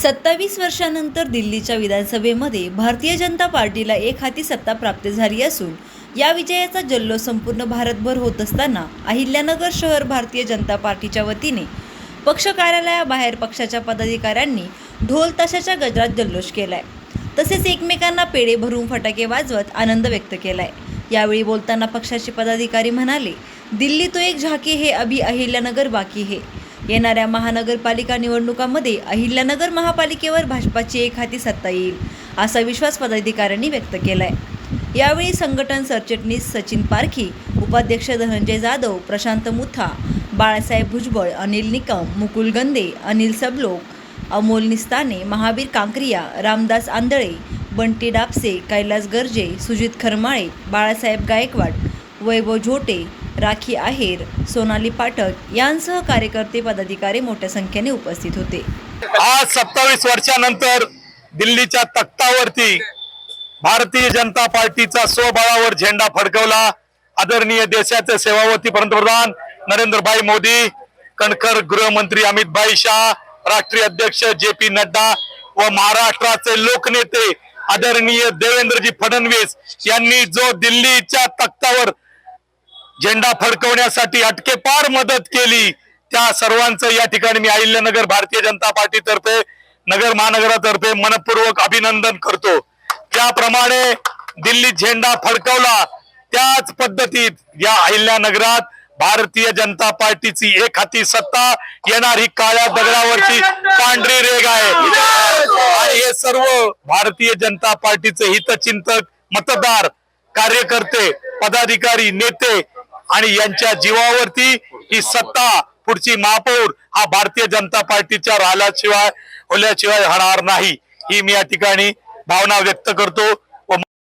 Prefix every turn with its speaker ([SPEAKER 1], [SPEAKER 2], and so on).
[SPEAKER 1] सत्तावीस वर्षानंतर दिल्लीच्या विधानसभेमध्ये भारतीय जनता पार्टीला एक हाती सत्ता प्राप्त झाली असून या विजयाचा जल्लोष संपूर्ण भारतभर होत असताना अहिल्यानगर शहर भारतीय जनता पार्टीच्या वतीने पक्ष कार्यालयाबाहेर पक्षाच्या पदाधिकाऱ्यांनी ढोल ताशाच्या गजरात जल्लोष केलाय. तसेच एकमेकांना पेढे भरून फटाके वाजवत आनंद व्यक्त केलाय. यावेळी बोलताना पक्षाचे पदाधिकारी म्हणाले दिल्ली तो एक झाकी हे अभि अहिल्यानगर बाकी हे. येणाऱ्या महानगरपालिका निवडणुकामध्ये अहिल्यानगर महापालिकेवर भाजपाची एक हाती सत्ता येईल असा विश्वास पदाधिकाऱ्यांनी व्यक्त केलाय. यावेळी संघटन सरचिटणीस सचिन पारखी उपाध्यक्ष धनंजय जाधव प्रशांत मुथा बाळासाहेब भुजबळ अनिल निकम मुकुल गंदे अनिल सबलोक अमोल निस्ताने महावीर कांक्रिया रामदास आंधळे बंटी डापसे कैलास गर्जे सुजित खरमाळे बाळासाहेब गायकवाड वैभव झोटे राखी आहेर सोनाली पाठक यांसह कार्यकर्ते पदाधिकारी मोठ्या संख्येने उपस्थित होते.
[SPEAKER 2] आज सत्तावीस वर्षानंतर दिल्लीच्या तख्तावरती भारतीय जनता पार्टीचा स्वबळावर झेंडा फडकवला. आदरणीय देशाचे सेवावती पंतप्रधान नरेंद्रभाई मोदी कणखर गृहमंत्री अमितभाई शाह राष्ट्रीय अध्यक्ष जे पी नड्डा व महाराष्ट्राचे लोकनेते आदरणीय देवेंद्रजी फडणवीस यांनी जो दिल्लीच्या तख्तावर झेंडा फडकवण्यासाठी अटकेपार मदत केली. त्या सर्वांचं या ठिकाणी मी अहिल्यानगर भारतीय जनता पार्टीतर्फे नगर महानगरातर्फे मनपूर्वक अभिनंदन करतो. ज्याप्रमाणे दिल्लीत झेंडा फडकवला त्याच पद्धतीत या अहिल्यानगरात भारतीय जनता पार्टीची एक हाती सत्ता येणार ही काळ्या दगडावरची पांढरी रेग आहे. आणि हे सर्व भारतीय जनता पार्टीचे हितचिंतक मतदार कार्यकर्ते पदाधिकारी नेते आणि यांच्या जीवावरती ही सत्ता पुढची महापौर हा भारतीय जनता पार्टीच्या राहिल्याशिवाय होल्याशिवाय राहणार नाही. ही मी या ठिकाणी भावना व्यक्त करतो.